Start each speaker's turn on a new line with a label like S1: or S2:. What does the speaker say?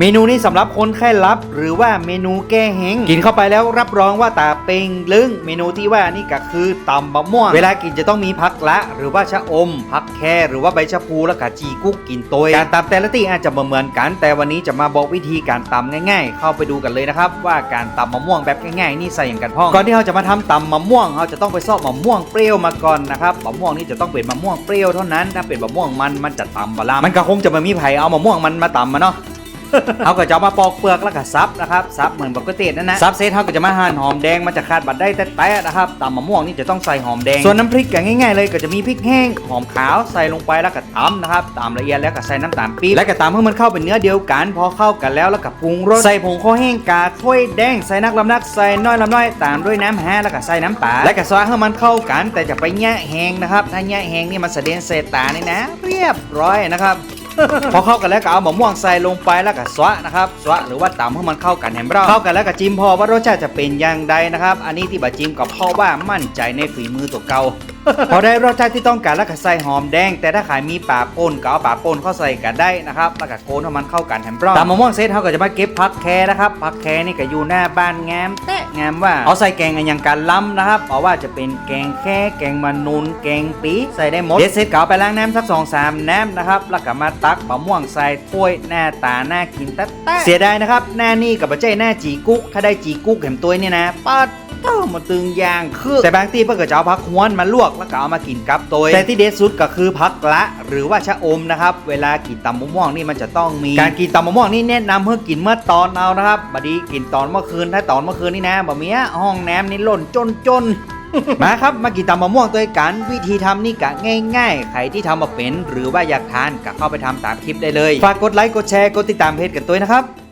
S1: เมนูนี้สำหรับคนไข้ลับ หรือว่าเมนูแก้แห้งกินเข้าไปแล้วรับรองว่าตาเป่งลึงเมนูที่ว่านี่ก็คือตำบะม่วง เวลากินจะต้องมีผักละ หรือว่าชะอมผักแครหรือว่าใบชะพูแล้วก็จีกุ๊กกินโตยการตำแต่ละที่อาจจะบ่เหมือนกัน แต่วันนี้จะมาบอกวิธีการตำง่าย ๆ เข้าไปดูกันเลยนะครับ ว่าการตำมะม่วงแบบง่ายๆนี่ใส่อย่างกันพ่องก่อนที่เราจะมาทำตำมะม่วงเราจะต้องไปซอกมะม่วงเปรี้ยวมาก่อนนะครับมะม่วงนี่จะต้องเป็นมะม่วงเปรี้ยวเท่านั้นถ้าเป็นมะม่วงมันมันจะตำบะลามันก็คงจะไม่มีไผเอามะม่วงมันมาตำมาเนาะ เขาก็จะเอามาปอกเปลือกแล้วก็ซับนะครับซับเหมือนปกตินั่นนะซับเสร็จเขาก็จะมาหั่นหอมแดงมันจะขาดบัดได้แต่แต่นะครับตำมะม่วงนี่จะต้องใส่หอมแดงส่วนน้ำพริกก็ง่ายๆเลยก็จะมีพริกแห้งหอมขาวใส่ลงไปแล้วก็ตำนะครับตำละเอียดแล้วก็ใส่น้ำตาลปี๊บแล้วก็ตำให้มันเข้าเป็นเนื้อเดียวกัน พอเข้ากันแล้วแล้วก็ปรุงรสใส่ผงข้าวแห้งกาถ้วยแดงใส่นักลำนักใส่น้อยลำน้อยตามด้วยน้ำแห้แล้วก็ใส่น้ำปลาแล้วก็ซอยให้มันเข้ากัน แต่จะไปแยะแห้งนะครับถ้าแยะแห้งนี่มันเสด็นเศษตานี่นะ เรียบร้อยนะครับ พอเข้ากันแล้วก็เอามะม่วงใส่ลงไปแล้วก็สวะนะครับสวะหรือว่าตำให้มันเข้ากันแหมเราเข้ากันแล้วก็จิ้มพอว่ารสชาติจะเป็นอย่างใดนะครับ อันนี้ที่บะจิ้มกับพ่อว่ามั่นใจในฝีมือตัวเก่า พอได้รสชาติที่ต้องการแล้วก็ใส่หอมแดง แต่ถ้าขายมีป่าป่นก็เอาป่าป่นเข้าใส่กันได้นะครับแล้วก็โกนให้มันเข้ากันแหมเราตำมะม่วงเสร็จเขาก็จะมาเก็บผักแคนะครับผักแคนี่ก็อยู่หน้าบ้านงามแตะงามว่าเอาใส่แกงอันยังการล้ำนะครับเพราะว่าจะเป็นแกงแค่แกงมันนุนแกงปีใส่ได้หมดเด็ดเสร็จก็เอาไปล้างน้ำสักสองสามน้ำนะครับแล้วก็มาตักมะม่วงใส่ถ้วยหน้าตาน่ากินแตะๆเสียดายนะครับหน้านี่กับบัจเจ้หน้าจีกุ๊กถ้าได้จีกุ๊กเห็มตัวนี่นะปัด เต้ามาตึงยางคือแต่บางทีเพื่อก็จะเอาผักหวนมาลวกแล้วก็เอามากินกับตัวแต่ที่เด็ดสุดก็คือผักละ หรือว่าชะอมนะครับ เวลากินตำมะม่วงนี่มันจะต้องมี การกินตำมะม่วงนี่แนะนำเพื่อกินเมื่อตอนเอานะครับบดีกินตอนเมื่อคืนถ้าตอนเมื่อคืนนี่นะบะเมียห้องน้ำนี่หล่นจนจนมาครับมากินตำมะม่วงตัวกันวิธีทำนี่กะง่าย ๆ ใครที่ทำมาเป็น หรือว่าอยากทานก็เข้าไปทำตามคลิปได้เลย ฝากกดไลค์กดแชร์กดติดตามเพจกันตัวนะครับ